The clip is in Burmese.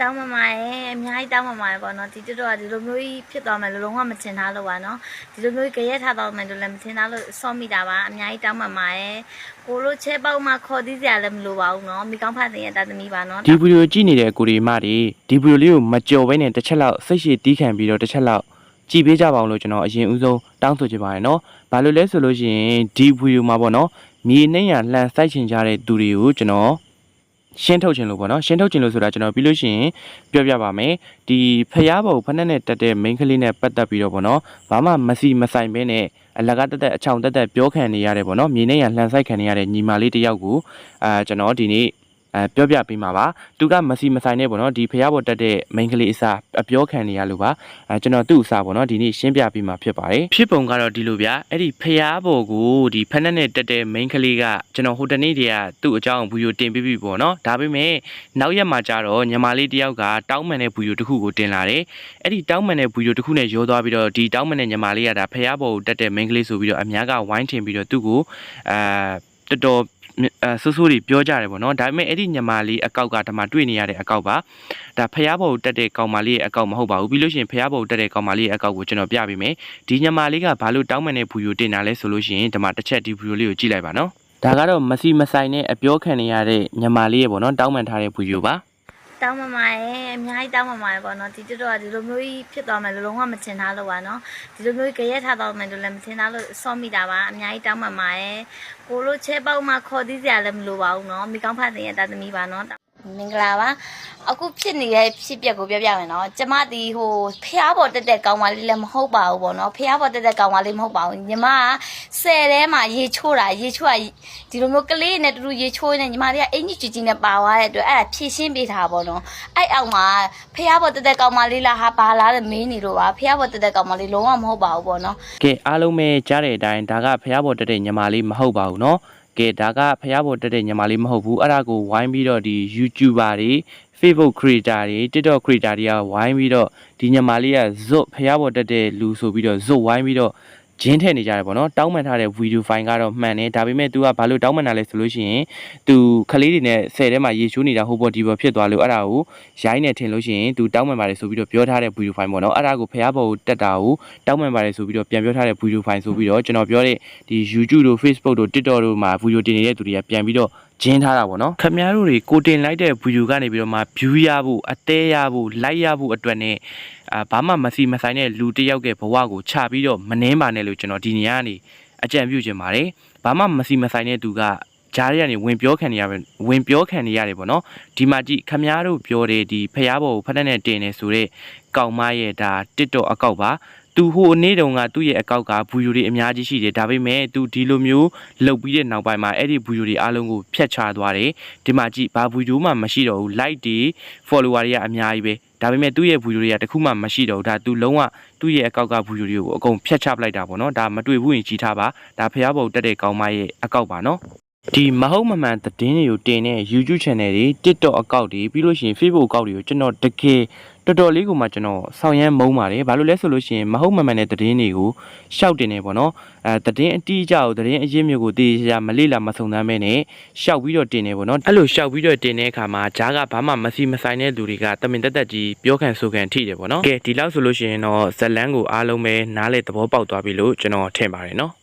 တောင်းမမရဲ့အများကြီးတောင်းမမရဲ့ပေါ့နော်ဒီတက်တော့ကဒီလိုမျိုးကြီးဖြစ်သွားမယ်လို့လုံးဝမချင်ထားလို့ပါနော်ဒီလိုမျိုးကြီးကြရက်ထားတော့မယ်လို့လည်းမထင်ထားလို့စောမိတာပါအများကြီးတောင်းမမရဲ့ကိုလိုချဲပေါက်မှခေါ်သီးစရာလည်းမလိုပါဘူးနော်မိကောင်းဖတ်တဲ့ရဲ့တာသမီးပါနော်ဒီဗီဒီယိုကြည့်နေတဲ့ကိုဒီမတွေဒီဗီဒီယိုလေးကိုမကြော်ဘဲနဲ့တစ်ချက်လောက်စိတ်ရှည်တီးခံပြီးတော့တစ်ချက်လောက်ကြည်ပေးကြပါအောင်လို့ကျွန်တော်အရင်ဦးဆုံးတောင်းဆိုချင်ပါတယ်နော်။ဘာလို့လဲဆိုလို့ရှိရင်ဒီဗီဒီယိုမှာပေါ့နော်မြေနှိမ့်ရလှန်ဆိုင်ချင်ကြတဲ့သူတွေကိုကျွန်တော် ရှင်းထုတ်ချင်လို့ပေါ့နော်ရှင်းထုတ်ချင်လို့ဆိုတာကျွန်တော်ပြီးလို့ရှိရင်ပြောပြပါမယ်ဒီဖျားဘုံဖက်နဲ့နဲ့တက်တဲ့ main ကလေးနဲ့ပတ်သက်ပြီးတော့ပေါ့နော်ဘာမှမစီမဆိုင်ဘဲနဲ့အလကားတက်တက်အချောင်တက်တက်ပြောခံနေရတယ်ပေါ့နော်မြေနှိမ့်ရလှန်ဆိုင်ခံနေရတဲ့ညီမလေးတစ်ယောက်ကိုအာကျွန်တော်ဒီနေ့ အဲပြောပြပေးမှာပါသူကမစီမဆိုင်နဲ့ပေါ့နော်ဒီဖះပေါ်တက်တဲ့ main ကလေးအစားအပြောခံနေရလို့ပါအဲကျွန်တော်သူ့အစားပေါ့နော်ဒီနေ့ရှင်းပြပေးမှာဖြစ်ပါတယ်ဖြစ်ပုံကတော့ဒီလိုဗျအဲ့ဒီဖះပေါ်ကိုဒီဖက်နဲ့နဲ့တက်တဲ့ main ကလေးကကျွန်တော်ဟိုတနေ့တည်းကသူ့အကြောင်းဗီဒီယိုတင်ပေးပြီပေါ့နော်ဒါပေမဲ့နောက်ရက်မှာကျတော့ညီမလေးတယောက်ကတောင်းမှန်တဲ့ဗီဒီယိုတစ်ခုကိုတင်လာတယ်အဲ့ဒီတောင်းမှန်တဲ့ဗီဒီယိုတစ်ခုနဲ့ရောသွားပြီးတော့ဒီတောင်းမှန်တဲ့ညီမလေးကဒါဖះပေါ်ကိုတက်တဲ့ main ကလေးဆိုပြီးတော့အများကဝိုင်းထင်ပြီးတော့သူ့ကိုအဲတော်တော်အဲ ဆူဆူတွေပြောကြတယ်ပေါ့နော်ဒါပေမဲ့အဲ့ဒီညီမလေးအကောက်ကဒါမှတွေ့နေရတဲ့အကောက်ပါဒါဖျားဘော်တက်တဲ့ကောင်မလေးရဲ့အကောက်မဟုတ်ပါဘူးပြီးလို့ရှိရင်ဖျားဘော်တက်တဲ့ကောင်မလေးရဲ့အကောက်ကိုကျွန်တော်ပြပေးမယ်ဒီညီမလေးကဘာလို့တောင်းပန်တဲ့ဗီဒီယိုတင်တာလဲဆိုလို့ရှိရင်ဒီမှာတစ်ချက်ဒီဗီဒီယိုလေးကိုကြည့်လိုက်ပါနော်ဒါကတော့မစီမဆိုင်နဲ့အပြောခံနေရတဲ့ညီမလေးရဲ့ပေါ့နော်တောင်းပန်ထားတဲ့ဗီဒီယိုပါ တောင်းမမရဲ့အများကြီးတောင်းမမရဲ့ပေါ့နော်ဒီတက်တော့ကဒီလိုမျိုးကြီးဖြစ်သွားမယ်လို့လုံးဝမချင်ထားလို့ပါနော်ဒီလိုမျိုးကြီးကြရက်ထားတော့မယ်လို့လည်းမထင်ထားလို့စောမိတာပါအများကြီးတောင်းမမရဲ့ကိုလိုချဲပေါက်မှခေါ်သီးစရာလည်းမလိုပါဘူးနော်မိကောင်းဖတ်တဲ့ရဲ့တာသမီးပါနော် မင်္ဂလာပါအခုဖြစ်နေတဲ့ဖြစ်ပျက်ကိုပြောပြမယ်နော်ကျမဒီဟိုဖျားပေါ်တက်တက်ကောင်းပါလေးလည်းမဟုတ်ပါဘူးပေါ့နော်ဖျားပေါ်တက်တက်ကောင်းပါလေးမဟုတ်ပါဘူးညီမကဆယ်ထဲမှာရေချိုးတာရေချိုးကဒီလိုမျိုးကလေးနဲ့တူတူရေချိုးနေညီမတွေကအင်ကြီးကြီးကြီးနဲ့ပါသွားတဲ့အတွက်အဲ့ဒါဖြည့်ရှင်းပေးတာပေါ့နော်အဲ့အောက်မှာဖျားပေါ်တက်တက်ကောင်းပါလေးလားဟာဘာလားတဲ့မင်းနေတော့ပါဖျားပေါ်တက်တက်ကောင်းပါလေးလုံးဝမဟုတ်ပါဘူးပေါ့နော်ကဲအားလုံးပဲကြားတဲ့အတိုင်းဒါကဖျားပေါ်တက်တဲ့ညီမလေးမဟုတ်ပါဘူးနော် ကဲဒါကဖះဘော်တက်တဲ့ညီမလေးမဟုတ်ဘူးအဲ့ဒါကိုဝိုင်းပြီးတော့ဒီ YouTuber တွေ Facebook creator တွေ TikTok creator တွေကဝိုင်းပြီးတော့ဒီညီမလေးကဇွတ်ဖះဘော်တက်တဲ့လူဆိုပြီးတော့ဇွတ်ဝိုင်းပြီးတော့ ဂျင်းထည့်နေကြတယ်ပေါ့နော်တောင်းပန်ထားတဲ့ဗီဒီယိုဖိုင်ကတော့မှန်တယ်ဒါပေမဲ့ तू ကဘာလို့တောင်းပန်တာလဲဆိုလို့ရှိရင် तू ခလေးတွေနဲ့ဆယ်ထဲမှာရေချိုးနေတာဟိုပေါ်ဒီပေါ်ဖြစ်သွားလို့အဲ့ဒါကိုရိုင်းနေထင်လို့ရှိရင် तू တောင်းပန်ပါတယ်ဆိုပြီးတော့ပြောထားတဲ့ဗီဒီယိုဖိုင်ပေါ့နော်အဲ့ဒါကိုဖះဘော်ကိုတက်တာကို တောင်းပန်ပါတယ်ဆိုပြီးတော့ပြန်ပြောထားတဲ့ဗီဒီယိုဖိုင်ဆိုပြီးတော့ကျွန်တော်ပြောတဲ့ဒီ YouTube တို့ Facebook တို့ TikTok တို့မှာဗီဒီယိုတင်နေတဲ့သူတွေကပြန်ပြီးတော့ ဂျင်းထားတာပေါ့နော်ခင်ဗျားတို့တွေကိုတင်လိုက်တဲ့ဗီဒီယိုကနေပြီးတော့မှ view ရဖို့အသေးရဖို့ like ရဖို့အတွက်နဲ့အာဘာမှမစီမဆိုင်တဲ့လူတစ်ယောက်ရဲ့ဘဝကိုခြာပြီးတော့မနှင်းပါနဲ့လို့ကျွန်တော်ဒီနေရာကနေအကြံပြုချင်ပါတယ်ဘာမှမစီမဆိုင်တဲ့သူကဂျားတွေကနေဝင်ပြောခံနေရပဲဝင်ပြောခံနေရတယ်ပေါ့နော်ဒီမှာကြည့်ခမားတို့ပြောတဲ့ဒီဖျားဘော်ကိုဖက်နဲ့တင်နေဆိုတဲ့ကောင်မရဲ့ဒါ TikTok အကောက်ပါ သူဟိုအနေတုန်းကသူ့ရဲ့အကောက်ကဗီဒီယိုတွေအများကြီးရှိတယ်ဒါပေမဲ့သူဒီလိုမျိုးလုတ်ပြီးတဲ့နောက်ပိုင်းမှာအဲ့ဒီဗီဒီယိုတွေအားလုံးကိုဖျက်ချသွားတယ်ဒီမှာကြည့်ဘာဗီဒီယိုမှမရှိတော့ဘူး like တွေ follower တွေကအများကြီးပဲဒါပေမဲ့သူ့ရဲ့ဗီဒီယိုတွေကတစ်ခုမှမရှိတော့ဘူးဒါသူလုံးဝသူ့ရဲ့အကောက်ကဗီဒီယိုတွေကိုအကုန်ဖျက်ချပလိုက်တာပေါ့နော်ဒါမတွေ့ဘူးရင်ကြီးထားပါဒါဖျားဘုံတက်တဲ့ကောင်မရဲ့အကောက်ပါနော် ဒီမဟုတ်မမှန်သတင်းတွေကိုတင်တဲ့ YouTube channel တွေ TikTok အကောင့်တွေပြီးလို့ရှိရင် Facebook အကောင့်တွေကိုကျွန်တော်တကယ်တော်တော်လေးကိုမှကျွန်တော်ဆောင်ရမ်းမုန်းပါတယ်ဘာလို့လဲဆိုလို့ရှိရင်မဟုတ်မမှန်တဲ့သတင်းတွေကိုရှောက်တင်နေပေါ့နော်အဲသတင်းအတိအကျကိုသတင်းအရင်းမြစ်ကိုတည်ရမလေ့လာမစုံစမ်းမဲနဲ့ရှောက်ပြီးတော့တင်နေပေါ့နော်အဲ့လိုရှောက်ပြီးတော့တင်တဲ့အခါမှာဂျားကဘာမှမစီမဆိုင်တဲ့လူတွေကတမင်တက်တက်ကြီးပြောခံဆိုခံထိတယ်ပေါ့နော်ကဲဒီလောက်ဆိုလို့ရှိရင်တော့ဇလန်းကိုအားလုံးပဲနားလေသဘောပေါက်သွားပြီလို့ကျွန်တော်ထင်ပါတယ်နော်